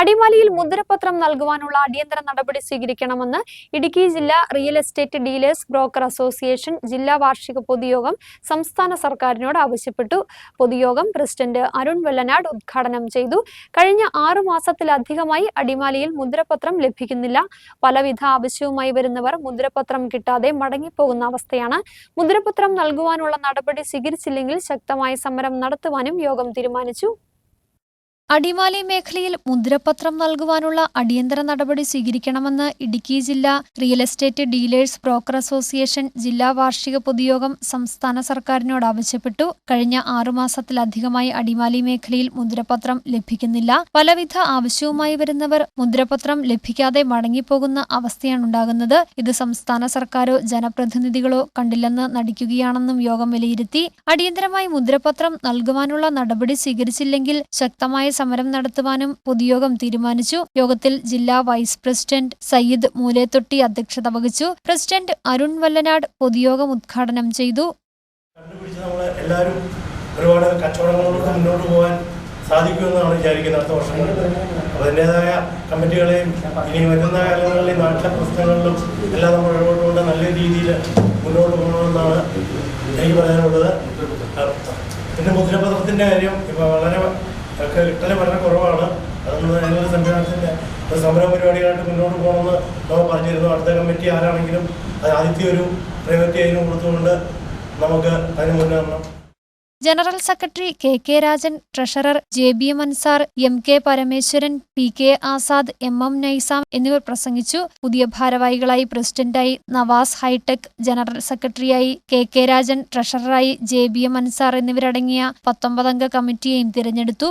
അടിമാലിയിൽ മുദ്രപത്രം നൽകുവാനുള്ള അടിയന്തര നടപടി സ്വീകരിക്കണമെന്ന് ഇടുക്കി ജില്ലാ real estate dealers broker association ജില്ലാ വാർഷിക പൊതുയോഗം സംസ്ഥാന സർക്കാരിനോട് ആവശ്യപ്പെട്ടു. പൊതുയോഗം പ്രസിഡന്റ് അരുൺ വെള്ളനാട് ഉദ്ഘാടനം ചെയ്തു. കഴിഞ്ഞ ആറു മാസത്തിലധികമായി അടിമാലിയിൽ മുദ്രപത്രം ലഭിക്കുന്നില്ല. പലവിധ ആവശ്യവുമായി വരുന്നവർ മുദ്രപത്രം കിട്ടാതെ മടങ്ങിപ്പോകുന്ന അവസ്ഥയാണ്. മുദ്രപത്രം നൽകുവാനുള്ള നടപടി സ്വീകരിച്ചില്ലെങ്കിൽ ശക്തമായ സമരം നടത്തുവാനും യോഗം തീരുമാനിച്ചു. അടിമാലി മേഖലയിൽ മുദ്രപത്രം നൽകുവാനുള്ള അടിയന്തര നടപടി സ്വീകരിക്കണമെന്ന് ഇടുക്കി ജില്ലാ real estate dealers broker association ജില്ലാ വാർഷിക പൊതുയോഗം സംസ്ഥാന സർക്കാരിനോട് ആവശ്യപ്പെട്ടു. കഴിഞ്ഞ ആറുമാസത്തിലധികമായി അടിമാലി മേഖലയിൽ മുദ്രപത്രം ലഭിക്കുന്നില്ല. പലവിധ ആവശ്യവുമായി വരുന്നവർ മുദ്രപത്രം ലഭിക്കാതെ മടങ്ങിപ്പോകുന്ന അവസ്ഥയാണുണ്ടാകുന്നത് ഇത് സംസ്ഥാന സർക്കാരോ ജനപ്രതിനിധികളോ കണ്ടില്ലെന്ന് നടിക്കുകയാണെന്നും യോഗം വിലയിരുത്തി. അടിയന്തരമായി മുദ്രപത്രം നൽകുവാനുള്ള നടപടി സ്വീകരിച്ചില്ലെങ്കിൽ ശക്തമായ സമരം നടത്തുവാനും പൊതുയോഗം തീരുമാനിച്ചു. യോഗത്തിൽ ജില്ലാ വൈസ് പ്രസിഡന്റ് സയ്യിദ് മൂലേത്തൊട്ടി അധ്യക്ഷത വഹിച്ചു. പ്രസിഡന്റ് അരുൺ വല്ലനാട് പൊതുയോഗം ഉദ്ഘാടനം ചെയ്തു. എല്ലാവരും ഒരുപാട് കച്ചവടങ്ങളോട് മുന്നോട്ട് പോകാൻ സാധിക്കുമെന്നാണ് വിചാരിക്കുന്നത് അടുത്ത വർഷങ്ങളിൽ. അപ്പോൾ അതിന്റെതായ കമ്മിറ്റികളെയും ഇനി വരുന്ന കാലങ്ങളിൽ നാട്ടിലെ പ്രശ്നങ്ങളിലും എല്ലാം നമ്മൾ ഇടപെട്ടുകൊണ്ട് നല്ല രീതിയിൽ മുന്നോട്ട് പോകണമെന്നാണ് എനിക്ക് പറയാനുള്ളത്. പിന്നെ മുദ്രപത്രത്തിന്റെ കാര്യം ഇപ്പോൾ വളരെ ഒക്കെ കിട്ടൽ വളരെ കുറവാണ്. അതൊന്ന് അതിനൊരു സംവിധാനത്തിന്റെ സമര പരിപാടികളായിട്ട് മുന്നോട്ട് പോകണമെന്ന് നമ്മൾ പറഞ്ഞിരുന്നു. അടുത്ത കമ്മിറ്റി ആരാണെങ്കിലും അത് ആദ്യത്തെ ഒരു പ്രൈവറ്റ് അതിന് കൊടുത്തുകൊണ്ട് നമുക്ക് അതിന് മുന്നേറണം general secretary K K Rajan treasurer J B M Ansar M K Parameswaran P K Azad M M Naizam എന്നിവർ പ്രസംഗിച്ചു. പുതിയ ഭാരവാഹികളായി പ്രസിഡന്റായി നവാസ് ഹൈടെക് ജനറൽ സെക്രട്ടറിയായി കെ കെ രാജൻ ട്രഷററായി ജെ ബി എം അൻസാർ എന്നിവരടങ്ങിയ പത്തൊമ്പതംഗ കമ്മിറ്റിയെയും തിരഞ്ഞെടുത്തു.